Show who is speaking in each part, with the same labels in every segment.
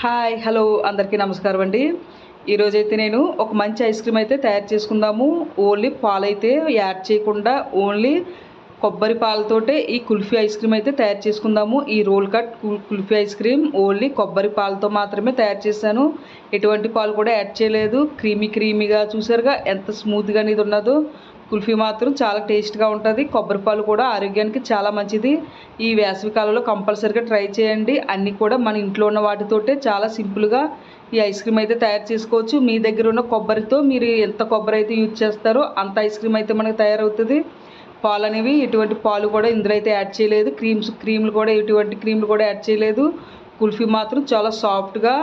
Speaker 1: Hi hello అందరికీ నమస్కారం అండి. ఈరోజైతే నేను ఒక మంచి ఐస్ క్రీమ్ అయితే తయారు చేసుకుందాము. ఓన్లీ పాలైతే యాడ్ చేయకుండా ఓన్లీ కొబ్బరి పాలతోటే ఈ కుల్ఫీ ఐస్ క్రీమ్ అయితే తయారు చేసుకుందాము. ఈ roll cut kulfi ice cream only కొబ్బరి పాలతో మాత్రమే తయారు చేశాను. ఎటువంటి పాలు కూడా యాడ్ చేయలేదు. క్రీమీ క్రీమీగా చూసారుగా ఎంత స్మూత్గా అనేది ఉన్నదో. కుల్ఫీ మాత్రం చాలా టేస్ట్గా ఉంటుంది. కొబ్బరి పాలు కూడా ఆరోగ్యానికి చాలా మంచిది. ఈ వేసవికాలంలో కంపల్సరీగా ట్రై చేయండి. అన్నీ కూడా మన ఇంట్లో ఉన్న వాటితోటే చాలా సింపుల్గా ఈ ఐస్ క్రీమ్ అయితే తయారు చేసుకోవచ్చు. మీ దగ్గర ఉన్న కొబ్బరితో మీరు ఎంత కొబ్బరి అయితే యూజ్ చేస్తారో అంత ఐస్ క్రీమ్ అయితే మనకు తయారవుతుంది. పాలు అనేవి ఎటువంటి పాలు కూడా ఇందులో అయితే యాడ్ చేయలేదు. క్రీమ్స్ క్రీమ్లు కూడా ఎటువంటి క్రీమ్లు కూడా యాడ్ చేయలేదు. కుల్ఫీ మాత్రం చాలా సాఫ్ట్గా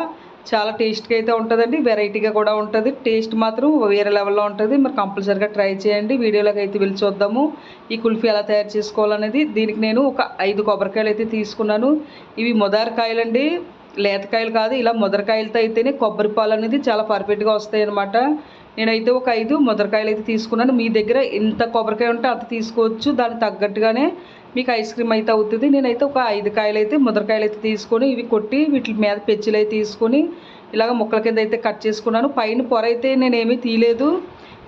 Speaker 1: చాలా టేస్ట్గా అయితే ఉంటుందండి. వెరైటీగా కూడా ఉంటుంది. టేస్ట్ మాత్రం వేరే లెవెల్లో ఉంటుంది. మరి కంపల్సరీగా ట్రై చేయండి. వీడియోలోకి అయితే వెళ్ళి చూద్దాము. ఈ కుల్ఫీ ఎలా తయారు చేసుకోవాలనేది. దీనికి నేను ఒక ఐదు కొబ్బరికాయలు అయితే తీసుకున్నాను. ఇవి మొదరకాయలండి. లేతకాయలు కాదు. ఇలా మొదరకాయలతో అయితేనే కొబ్బరి పాలు అనేది చాలా పర్ఫెక్ట్గా వస్తాయి అనమాట నేనైతే ఒక ఐదు మొదరకాయలు అయితే తీసుకున్నాను. మీ దగ్గర ఎంత కొబ్బరికాయ ఉంటే అంత తీసుకోవచ్చు. దానికి తగ్గట్టుగానే మీకు ఐస్ క్రీమ్ అయితే అవుతుంది. నేనైతే ఒక ఐదు కాయలు అయితే ముద్రకాయలు అయితే తీసుకొని ఇవి కొట్టి వీటి మీద పెచ్చులు అయితే తీసుకొని ఇలాగ ముక్కల కింద అయితే కట్ చేసుకున్నాను. పైన పొర అయితే నేనేమీ తీయలేదు.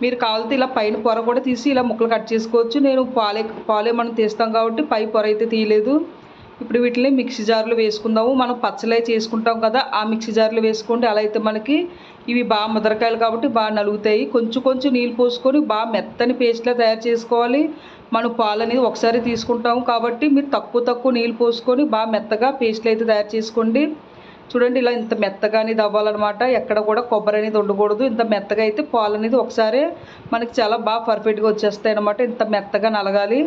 Speaker 1: మీరు కావాలితే ఇలా పైన పొర కూడా తీసి ఇలా ముక్కలు కట్ చేసుకోవచ్చు. నేను పాలే పాలే మనం తీస్తాం కాబట్టి పై పొర అయితే తీయలేదు. ఇప్పుడు వీటిని మిక్సీ జార్లో వేసుకుందాము. మనం పచ్చలే చేసుకుంటాం కదా ఆ మిక్సీ జార్లో వేసుకోండి. అలా అయితే మనకి ఇవి బాగా ముదరకాయలు కాబట్టి బాగా నలుగుతాయి. కొంచెం కొంచెం నీళ్ళు పోసుకొని బాగా మెత్తని పేస్ట్లా తయారు చేసుకోవాలి. మనం పాలు అనేది ఒకసారి తీసుకుంటాము కాబట్టి మీరు తక్కువ తక్కువ నీళ్ళు పోసుకొని బాగా మెత్తగా పేస్ట్లు అయితే తయారు చేసుకోండి. చూడండి ఇలా ఇంత మెత్తగా అనేది అవ్వాలన్నమాట. ఎక్కడ కూడా కొబ్బరి అనేది ఉండకూడదు. ఇంత మెత్తగా అయితే పాలు అనేది ఒకసారి మనకి చాలా బాగా పర్ఫెక్ట్గా వచ్చేస్తాయి అనమాట ఇంత మెత్తగా నలగాలి.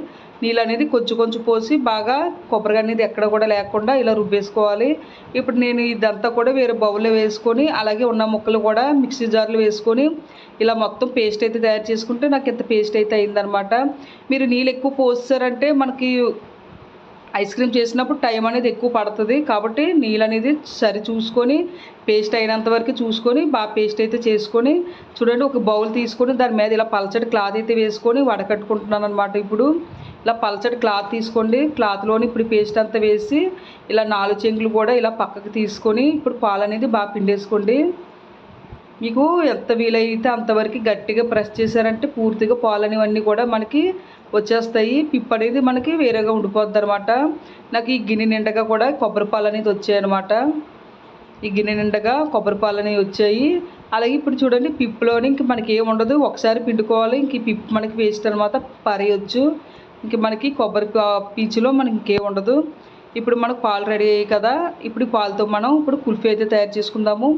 Speaker 1: నీళ్ళు అనేది కొంచెం కొంచెం పోసి బాగా కొబ్బరి అనేది ఎక్కడ కూడా లేకుండా ఇలా రుబ్బేసుకోవాలి. ఇప్పుడు నేను ఇదంతా కూడా వేరే బౌల్లో వేసుకొని అలాగే ఉన్న ముక్కలు కూడా మిక్సీ జార్లు వేసుకొని ఇలా మొత్తం పేస్ట్ అయితే తయారు చేసుకుంటే నాకు ఇంత పేస్ట్ అయితే అయిందనమాట మీరు నీళ్ళు ఎక్కువ పోసారంటే మనకి ఐస్ క్రీమ్ చేసినప్పుడు టైం అనేది ఎక్కువ పడుతుంది. కాబట్టి నీళ్ళు అనేది సరి చూసుకొని పేస్ట్ అయినంత వరకు చూసుకొని బాగా పేస్ట్ అయితే చేసుకొని చూడండి ఒక బౌల్ తీసుకొని దాని మీద ఇలా పలచటి క్లాత్ అయితే వేసుకొని వడకట్టుకుంటున్నాను అనమాట ఇప్పుడు. ఇలా పలచటి క్లాత్ తీసుకోండి. క్లాత్లోని ఇప్పుడు పేస్ట్ అంతా వేసి ఇలా నాలుగు చెంగులు కూడా ఇలా పక్కకు తీసుకొని ఇప్పుడు పాలు అనేది బాగా పిండేసుకోండి. మీకు ఎంత వీలైతే అంతవరకు గట్టిగా ప్రెస్ చేశారంటే పూర్తిగా పాలు అనేవన్నీ కూడా మనకి వచ్చేస్తాయి. పిప్ అనేది మనకి వేరేగా ఉండిపోద్ది అనమాట నాకు ఈ గిన్నె నిండగా కూడా కొబ్బరి పాలు అనేది వచ్చాయి అనమాట ఈ గిన్నె నిండగా కొబ్బరి పాలు అనేవి వచ్చాయి. అలాగే ఇప్పుడు చూడండి పిప్పులోని ఇంక మనకి ఏమి ఉండదు. ఒకసారి పిండుకోవాలి. ఇంక పిప్ మనకి వేస్ట్ అనమాట పరేయచ్చు. ఇంక మనకి కొబ్బరి పీచులో మనకి ఇంకేం ఉండదు. ఇప్పుడు మనకు పాలు రెడీ అయ్యాయి కదా ఇప్పుడు ఈ పాలతో మనం ఇప్పుడు కుల్ఫీ అయితే తయారు చేసుకుందాము.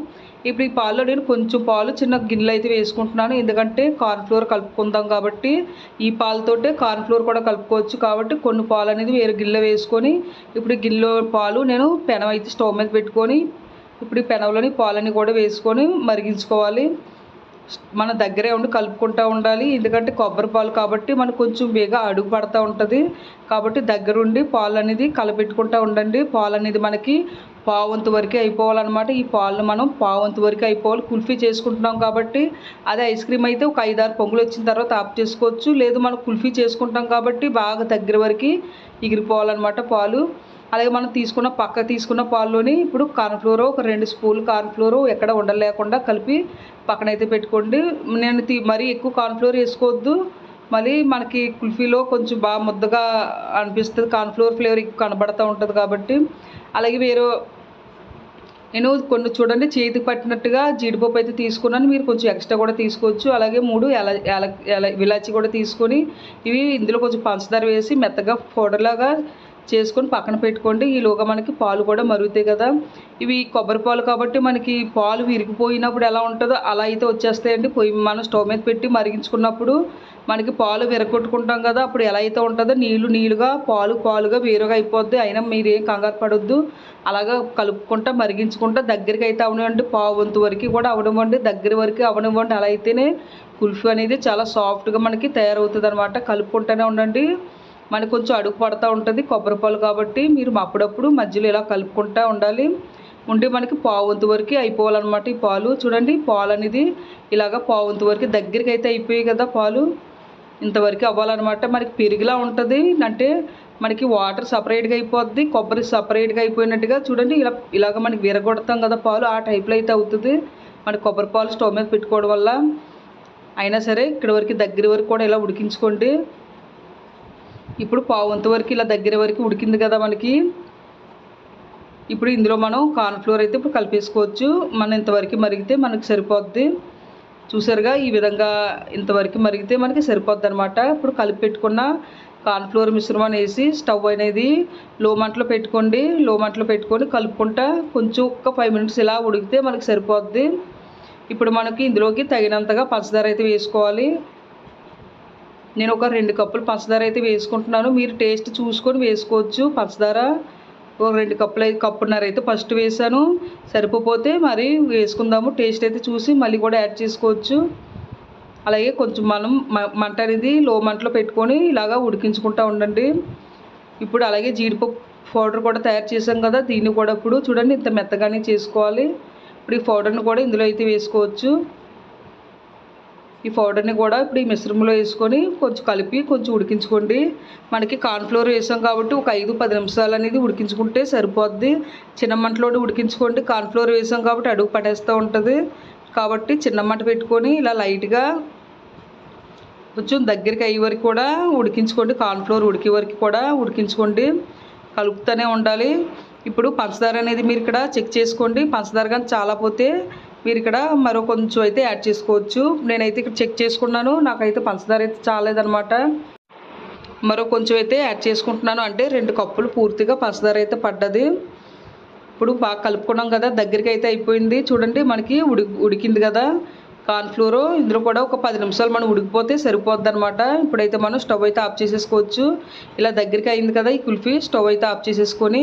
Speaker 1: ఇప్పుడు ఈ పాలలో నేను కొంచెం పాలు చిన్న గిన్నెలు అయితే వేసుకుంటున్నాను. ఎందుకంటే కార్న్ఫ్లోర్ కలుపుకుందాం కాబట్టి ఈ పాలతోటే కార్న్ఫ్లోర్ కూడా కలుపుకోవచ్చు కాబట్టి కొన్ని పాలు అనేది వేరే గిన్నెలో వేసుకొని ఇప్పుడు గిన్నెలో పాలు నేను పెనం అయితే స్టవ్ మీద పెట్టుకొని ఇప్పుడు ఈ పెనంలోని పాలని కూడా వేసుకొని మరిగించుకోవాలి. మన దగ్గరే ఉండి కలుపుకుంటూ ఉండాలి. ఎందుకంటే కొబ్బరి పాలు కాబట్టి మనకు కొంచెం బేగా అడుగు పడుతూ ఉంటుంది. కాబట్టి దగ్గరుండి పాలు అనేది కలపెట్టుకుంటూ ఉండండి. పాలు అనేది మనకి పావంతు వరకు అయిపోవాలన్నమాట. ఈ పాలను మనం పావంతు వరకు అయిపోవాలి. కుల్ఫీ చేసుకుంటున్నాం కాబట్టి అదే ఐస్ క్రీమ్ అయితే ఒక ఐదారు పొంగులు వచ్చిన తర్వాత ఆఫ్ చేసుకోవచ్చు. లేదు మనం కుల్ఫీ చేసుకుంటాం కాబట్టి బాగా దగ్గర వరకు ఎగిరిపోవాలన్నమాట పాలు. అలాగే మనం తీసుకున్న పక్క తీసుకున్న పాల్లోని ఇప్పుడు కార్న్ఫ్లోర్ ఒక రెండు స్పూన్లు కార్న్ఫ్లోర్ ఎక్కడ ఉండలేకుండా కలిపి పక్కనైతే పెట్టుకోండి. నేను మరీ ఎక్కువ కార్న్ఫ్లోర్ వేసుకోవద్దు. మళ్ళీ మనకి కుల్ఫీలో కొంచెం బాగా ముద్దగా అనిపిస్తుంది. కార్న్ఫ్లోర్ ఫ్లేవర్ ఎక్కువ కనబడుతూ ఉంటుంది కాబట్టి. అలాగే వేరే నేను కొన్ని చూడండి చేతికి పట్టినట్టుగా జీడిపప్పు అయితే తీసుకున్నాను. మీరు కొంచెం ఎక్స్ట్రా కూడా తీసుకోవచ్చు. అలాగే మూడు ఎల ఎలా ఎల ఇలాచి కూడా తీసుకొని ఇవి ఇందులో కొంచెం పంచదార వేసి మెత్తగా పౌడర్లాగా చేసుకొని పక్కన పెట్టుకోండి. ఈలోగా మనకి పాలు కూడా మరుగుతాయి కదా. ఇవి కొబ్బరి పాలు కాబట్టి మనకి పాలు విరిగిపోయినప్పుడు ఎలా ఉంటుందో అలా అయితే వచ్చేస్తాయండి. పొయ్యి మనం స్టవ్ మీద పెట్టి మరిగించుకున్నప్పుడు మనకి పాలు విరగొట్టుకుంటాం కదా. అప్పుడు ఎలా అయితే ఉంటుందో నీళ్ళు నీళ్ళుగా పాలు పాలుగా వేరుగా అయిపోద్ది. అయినా మీరేం కంగారు పడొద్దు. అలాగా కలుపుకుంటా మరిగించుకుంటా దగ్గరికి అయితే అవనివ్వండి. పావు వంతు వరకు కూడా అవనివ్వండి. దగ్గర వరకు అవనివ్వండి. అలా అయితేనే కుల్ఫీ అనేది చాలా సాఫ్ట్గా మనకి తయారవుతుంది అనమాట కలుపుకుంటూనే ఉండండి. మనకు కొంచెం అడుగు పడుతూ ఉంటుంది కొబ్బరి పాలు కాబట్టి మీరు అప్పుడప్పుడు మధ్యలో ఇలా కలుపుకుంటూ ఉండాలి. ఉంటే మనకి పావంతు వరకు అయిపోవాలన్నమాట ఈ పాలు. చూడండి పాలు అనేది ఇలాగ పావంతు వరకు దగ్గరికి అయితే అయిపోయాయి కదా పాలు. ఇంతవరకు అవ్వాలన్నమాట. మనకి పెరిగిలా ఉంటుంది. అంటే మనకి వాటర్ సపరేట్గా అయిపోద్ది కొబ్బరి సపరేట్గా అయిపోయినట్టుగా. చూడండి ఇలా ఇలాగ మనకి విరగొడతాం కదా పాలు ఆ టైప్లో అయితే అవుతుంది. మనకి కొబ్బరి పాలు స్టవ్ మీద పెట్టుకోవడం వల్ల. అయినా సరే ఇక్కడ వరకు దగ్గర వరకు కూడా ఇలా ఉడికించుకోండి. ఇప్పుడు పావంత వరకు ఇలా దగ్గర వరకు ఉడికింది కదా మనకి. ఇప్పుడు ఇందులో మనం కార్న్ఫ్లోర్ అయితే ఇప్పుడు కలిపేసుకోవచ్చు. మనం ఇంతవరకు మరిగితే మనకి సరిపోద్ది. చూసారుగా ఈ విధంగా ఇంతవరకు మరిగితే మనకి సరిపోద్ది అనమాట ఇప్పుడు కలిపి పెట్టుకున్న కార్న్ఫ్లోర్ మిశ్రమాన్ని వేసి స్టవ్ అనేది లో మంటలో పెట్టుకోండి. లో మంటలో పెట్టుకొని కలుపుకుంటా కొంచెం ఒక్క ఫైవ్ మినిట్స్ ఇలా ఉడికితే మనకి సరిపోద్ది. ఇప్పుడు మనకి ఇందులోకి తగినంతగా పంచదార అయితే వేసుకోవాలి. నేను ఒక రెండు కప్పులు పంచదార అయితే వేసుకుంటున్నాను. మీరు టేస్ట్ చూసుకొని వేసుకోవచ్చు. పంచదార ఒక రెండు కప్పులు అయితే కప్పున్నర అయితే ఫస్ట్ వేసాను సరిపోతే మరి వేసుకుందాము. టేస్ట్ అయితే చూసి మళ్ళీ కూడా యాడ్ చేసుకోవచ్చు. అలాగే కొంచెం మనం మంట అనేది లో మంటలో పెట్టుకొని ఇలాగా ఉడికించుకుంటూ ఉండండి. ఇప్పుడు అలాగే జీడిపప్పు పౌడర్ కూడా తయారు చేసాం కదా దీన్ని కూడా ఇప్పుడు చూడండి ఇంత మెత్తగానే చేసుకోవాలి. ఇప్పుడు ఈ పౌడర్ని కూడా ఇందులో అయితే వేసుకోవచ్చు. ఈ పౌడర్ని కూడా ఇప్పుడు ఈ మిశ్రమంలో వేసుకొని కొంచెం కలిపి కొంచెం ఉడికించుకోండి. మనకి కార్న్ఫ్లోర్ వేసాం కాబట్టి ఒక ఐదు పది నిమిషాలు అనేది ఉడికించుకుంటే సరిపోద్ది. చిన్న మంటలో ఉడికించుకోండి. కార్న్ఫ్లోర్ వేసాం కాబట్టి అడుగు పడేస్తూ ఉంటుంది. కాబట్టి చిన్న మంట పెట్టుకొని ఇలా లైట్గా కొంచెం దగ్గరికి అయ్యే వరకు కూడా ఉడికించుకోండి. కార్న్ఫ్లోర్ ఉడికే వరకు కూడా ఉడికించుకోండి. కలుపుతూనే ఉండాలి. ఇప్పుడు పంచదార అనేది మీరు ఇక్కడ చెక్ చేసుకోండి. పంచదార కానీ చాలా పోతే మీరు ఇక్కడ మరో కొంచెం అయితే యాడ్ చేసుకోవచ్చు. నేనైతే ఇక్కడ చెక్ చేసుకున్నాను. నాకైతే పంచదార అయితే చాలేదనమాట మరో కొంచెం అయితే యాడ్ చేసుకుంటున్నాను. అంటే రెండు కప్పులు పూర్తిగా పంచదార అయితే పడ్డది. ఇప్పుడు బాగా కలుపుకున్నాం కదా దగ్గరికి అయితే అయిపోయింది. చూడండి మనకి ఉడి ఉడికింది కదా. కార్న్ఫ్లోర్ ఇందులో కూడా ఒక పది నిమిషాలు మనం ఉడికిపోతే సరిపోద్ది అనమాట ఇప్పుడైతే మనం స్టవ్ అయితే ఆఫ్ చేసేసుకోవచ్చు. ఇలా దగ్గరికి అయింది కదా ఈ కుల్ఫీ స్టవ్ అయితే ఆఫ్ చేసేసుకొని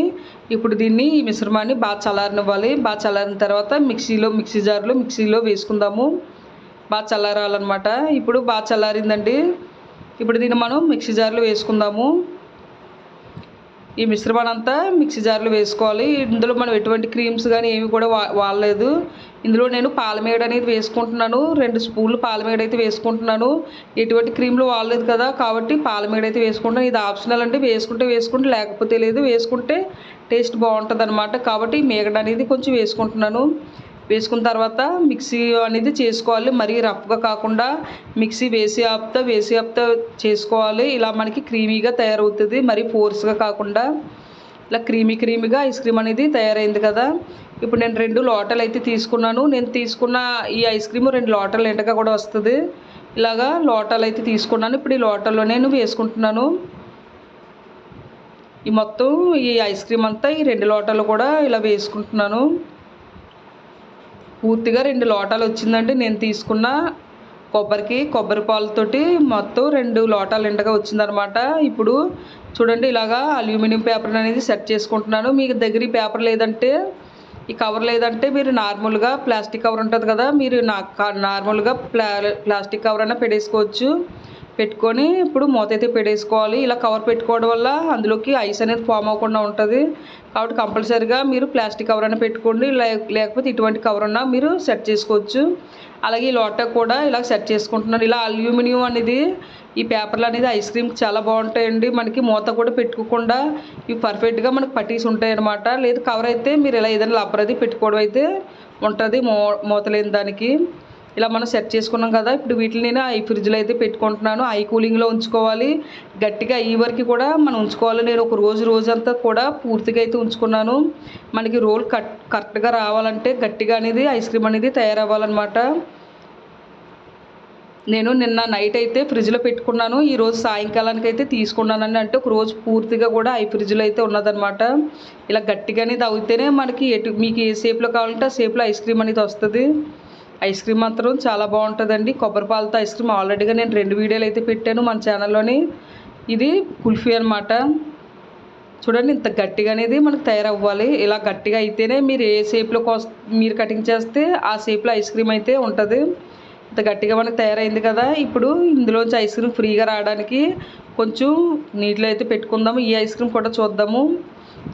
Speaker 1: ఇప్పుడు దీన్ని ఈ మిశ్రమాన్ని బాగా చల్లారనివ్వాలి. బాగా చల్లారిన తర్వాత మిక్సీలో మిక్సీ జార్లో మిక్సీలో వేసుకుందాము. బాగా చల్లారాలన్నమాట. ఇప్పుడు బాగా చల్లారిందండి. ఇప్పుడు దీన్ని మనం మిక్సీ జార్లో వేసుకుందాము. ఈ మిశ్రమాన్ని అంతా మిక్సీ జార్లో వేసుకోవాలి. ఇందులో మనం ఎటువంటి క్రీమ్స్ కానీ ఏమి కూడా వా వాడలేదు. ఇందులో నేను పాలమేడ అనేది వేసుకుంటున్నాను. రెండు స్పూన్లు పాలమేడ అయితే వేసుకుంటున్నాను. ఎటువంటి క్రీమ్లు వాడలేదు కదా కాబట్టి పాలమేడ అయితే వేసుకుంటాను ఇది ఆప్షనల్ అంటే వేసుకుంటే వేసుకుంటే లేకపోతే లేదు వేసుకుంటే టేస్ట్ బాగుంటుంది అనమాట కాబట్టి మేగడ అనేది కొంచెం వేసుకుంటున్నాను. వేసుకున్న తర్వాత మిక్సీ అనేది చేసుకోవాలి. మరీ రఫ్గా కాకుండా మిక్సీ వేసి ఆపుతా వేసి ఆపుతా చేసుకోవాలి. ఇలా మనకి క్రీమీగా తయారవుతుంది. మరీ ఫోర్స్గా కాకుండా. ఇలా క్రీమీ క్రీమీగా ఐస్ క్రీమ్ అనేది తయారైంది కదా. ఇప్పుడు నేను రెండు లోటలు అయితే తీసుకున్నాను. నేను తీసుకున్న ఈ ఐస్ క్రీమ్ రెండు లోటలు ఎండగా కూడా వస్తుంది. ఇలాగా లోటాలు అయితే తీసుకున్నాను. ఇప్పుడు ఈ లోటల్లో నేను వేసుకుంటున్నాను. ఈ మొత్తం ఈ ఐస్ క్రీమ్ అంతా ఈ రెండు లోటాలు కూడా ఇలా వేసుకుంటున్నాను. పూర్తిగా రెండు లోటాలు వచ్చిందండి. నేను తీసుకున్న కొబ్బరికి కొబ్బరి పాలతోటి మొత్తం రెండు లోటాలు ఎండగా వచ్చిందనమాట. ఇప్పుడు చూడండి ఇలాగా అల్యూమినియం పేపర్ అనేది సెట్ చేసుకుంటున్నాను. మీకు దగ్గర ఈ పేపర్ లేదంటే ఈ కవర్ లేదంటే మీరు నార్మల్గా ప్లాస్టిక్ కవర్ ఉంటుంది కదా మీరు నా నార్మల్గా ప్లా ప్లాస్టిక్ కవర్ అయినా పెట్టేసుకోవచ్చు. పెట్టుకొని ఇప్పుడు మూత అయితే పెట్టేసుకోవాలి. ఇలా కవర్ పెట్టుకోవడం వల్ల అందులోకి ఐస్ అనేది ఫామ్ అవ్వకుండా ఉంటుంది. కాబట్టి కంపల్సరీగా మీరు ప్లాస్టిక్ కవర్ అయినా పెట్టుకోండి. లేకపోతే ఇటువంటి కవర్ అన్నా మీరు సెట్ చేసుకోవచ్చు. అలాగే ఈ లోటా కూడా ఇలా సెట్ చేసుకుంటున్నాను ఇలా అల్యూమినియం అనేది ఈ పేపర్లు అనేది ఐస్ క్రీమ్ చాలా బాగుంటాయండి. మనకి మూత కూడా పెట్టుకోకుండా ఇవి పర్ఫెక్ట్గా మనకు పట్టీసి ఉంటాయి అనమాట లేదు కవర్ అయితే మీరు ఇలా ఏదైనా లబ్బర్ అది పెట్టుకోవడం అయితే ఉంటుంది మూ మూత లేని దానికి. ఇలా మనం సెట్ చేసుకున్నాం కదా ఇప్పుడు వీటిని నేను ఐ ఫ్రిడ్జ్లో అయితే పెట్టుకుంటున్నాను. ఐ కూలింగ్లో ఉంచుకోవాలి. గట్టిగా అయ్యే వరకు కూడా మనం ఉంచుకోవాలి నేను ఒక రోజు రోజంతా కూడా పూర్తిగా అయితే ఉంచుకున్నాను. మనకి రోల్ కట్ కరెక్ట్గా రావాలంటే గట్టిగా అనేది ఐస్ క్రీమ్ అనేది తయారవ్వాలన్నమాట. నేను నిన్న నైట్ అయితే ఫ్రిడ్జ్లో పెట్టుకున్నాను. ఈరోజు సాయంకాలానికి అయితే తీసుకున్నానని అంటే ఒక రోజు పూర్తిగా కూడా ఐ ఫ్రిడ్జ్లో అయితే ఉన్నదనమాట ఇలా గట్టిగానే తాగితేనే మనకి ఎటు మీకు ఏ షేప్లో కావాలంటే ఆ షేప్లో ఐస్ క్రీమ్ అనేది వస్తుంది. ఐస్ క్రీమ్ మాత్రం చాలా బాగుంటుందండి. కొబ్బరి పాలతో ఐస్ క్రీమ్ ఆల్రెడీగా నేను రెండు వీడియోలు అయితే పెట్టాను మన ఛానల్లోని ఇది కుల్ఫీ అనమాట చూడండి ఇంత గట్టిగా అనేది మనకు తయారవ్వాలి. ఇలా గట్టిగా అయితేనే మీరు ఏ షేప్లో మీరు కటింగ్ చేస్తే ఆ షేప్లో ఐస్ క్రీమ్ అయితే ఉంటుంది. ఇంత గట్టిగా మనకు తయారైంది కదా. ఇప్పుడు ఇందులోంచి ఐస్ క్రీమ్ ఫ్రీగా రావడానికి కొంచెం నీటిలో అయితే పెట్టుకుందాము. ఈ ఐస్ క్రీమ్ కూడా చూద్దాము.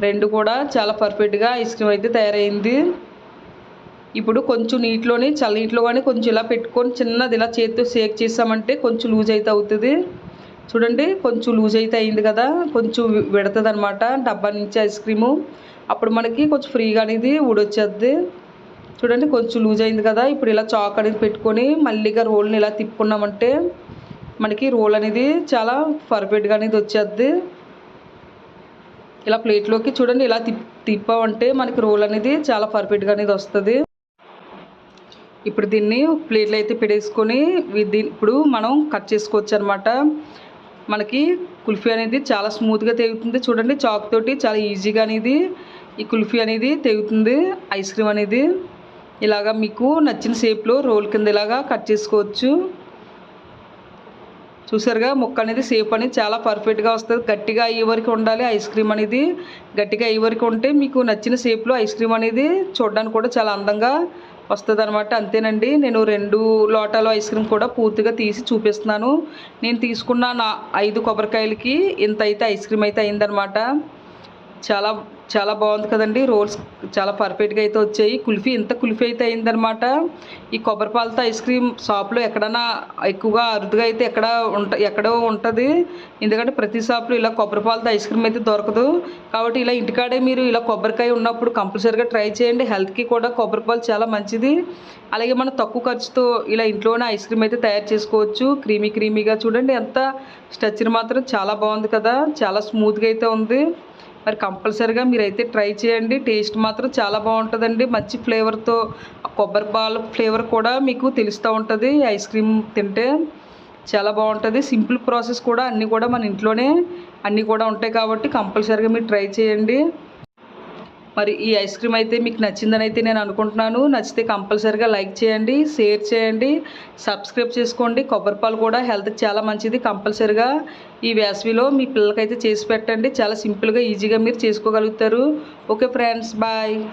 Speaker 1: రెండు కూడా చాలా పర్ఫెక్ట్గా ఐస్ క్రీమ్ అయితే తయారైంది. ఇప్పుడు కొంచెం నీటిలోని చల్ల నీటిలో కానీ కొంచెం ఇలా పెట్టుకొని చిన్నది ఇలా చేతితో షేక్ చేసామంటే కొంచెం లూజ్ అయితే అవుతుంది. చూడండి కొంచెం లూజ్ అయితే అయింది కదా. కొంచెం విడతది అనమాట డబ్బా నుంచి ఐస్ క్రీము. అప్పుడు మనకి కొంచెం ఫ్రీగా అనేది ఊడొచ్చేద్ది చూడండి కొంచెం లూజ్ అయింది కదా. ఇప్పుడు ఇలా చాక్ అనేది పెట్టుకొని మళ్ళీగా రోల్ని ఇలా తిప్పుకున్నామంటే మనకి రోల్ అనేది చాలా పర్ఫెక్ట్గా అనేది వచ్చేది ఇలా ప్లేట్లోకి చూడండి ఇలా తిప్ తిప్పామంటే మనకి రోల్ అనేది చాలా పర్ఫెక్ట్గా అనేది వస్తుంది. ఇప్పుడు దీన్ని ప్లేట్లో అయితే పెట్టేసుకొని దీన్ని ఇప్పుడు మనం కట్ చేసుకోవచ్చు అనమాట మనకి కుల్ఫీ అనేది చాలా స్మూత్గా తెగుతుంది. చూడండి చాక్ తోటి చాలా ఈజీగా అనేది ఈ కుల్ఫీ అనేది తెగుతుంది ఐస్ క్రీమ్ అనేది. ఇలాగా మీకు నచ్చిన షేప్లో రోల్ కింద ఇలాగా కట్ చేసుకోవచ్చు. చూసారుగా ముక్క అనేది షేప్ అనేది చాలా పర్ఫెక్ట్గా వస్తుంది. గట్టిగా అయ్యే వరకు ఉండాలి ఐస్ క్రీమ్ అనేది. గట్టిగా అయ్యే వరకు ఉంటే మీకు నచ్చిన షేప్లో ఐస్ క్రీమ్ అనేది చూడడానికి కూడా చాలా అందంగా వస్తుంది అనమాట అంతేనండి నేను రెండు లోటాలు ఐస్ క్రీమ్ కూడా పూర్తిగా తీసి చూపిస్తున్నాను. నేను తీసుకున్న నా ఐదు కొబ్బరికాయలకి ఇంత అయితే ఐస్ క్రీమ్ అయితే అయిందనమాట చాలా చాలా బాగుంది కదండి. రోల్స్ చాలా పర్ఫెక్ట్గా అయితే వచ్చాయి. కుల్ఫీ ఇంత కుల్ఫీ అయితే అయిందనమాట ఈ కొబ్బరి పాలతో ఐస్ క్రీమ్ షాప్లో ఎక్కడైనా ఎక్కువగా అరుదుగా అయితే ఎక్కడ ఉంట ఎక్కడో ఉంటుంది. ఎందుకంటే ప్రతి షాప్లో ఇలా కొబ్బరి పాలతో ఐస్ క్రీమ్ అయితే దొరకదు. కాబట్టి ఇలా ఇంటికాడే మీరు ఇలా కొబ్బరికాయ ఉన్నప్పుడు కంపల్సరీగా ట్రై చేయండి. హెల్త్కి కూడా కొబ్బరి పాలు చాలా మంచిది. అలాగే మనం తక్కువ ఖర్చుతో ఇలా ఇంట్లోనే ఐస్ క్రీమ్ అయితే తయారు చేసుకోవచ్చు. క్రీమీ క్రీమీగా చూడండి. ఎంత స్ట్రక్చర్ మాత్రం చాలా బాగుంది కదా. చాలా స్మూత్గా అయితే ఉంది. మరి కంపల్సరీగా మీరైతే ట్రై చేయండి. టేస్ట్ మాత్రం చాలా బాగుంటుందండి. మంచి ఫ్లేవర్తో కొబ్బరి పాలు ఫ్లేవర్ కూడా మీకు తెలుస్తూ ఉంటుంది. ఐస్ క్రీమ్ తింటే చాలా బాగుంటుంది. సింపుల్ ప్రాసెస్ కూడా అన్నీ కూడా మన ఇంట్లోనే అన్నీ కూడా ఉంటాయి కాబట్టి కంపల్సరీగా మీరు ట్రై చేయండి. మరి ఈ ఐస్ క్రీమ్ అయితే మీకు నచ్చిందని అయితే నేను అనుకుంటున్నాను. నచ్చితే కంపల్సరీగా లైక్ చేయండి షేర్ చేయండి సబ్స్క్రైబ్ చేసుకోండి. కొబ్బరిపాలు కూడా హెల్త్కి చాలా మంచిది. కంపల్సరీగా ఈ వేసవిలో మీ పిల్లలకైతే చేసి పెట్టండి. చాలా సింపుల్గా ఈజీగా మీరు చేసుకోగలుగుతారు. Okay friends bye.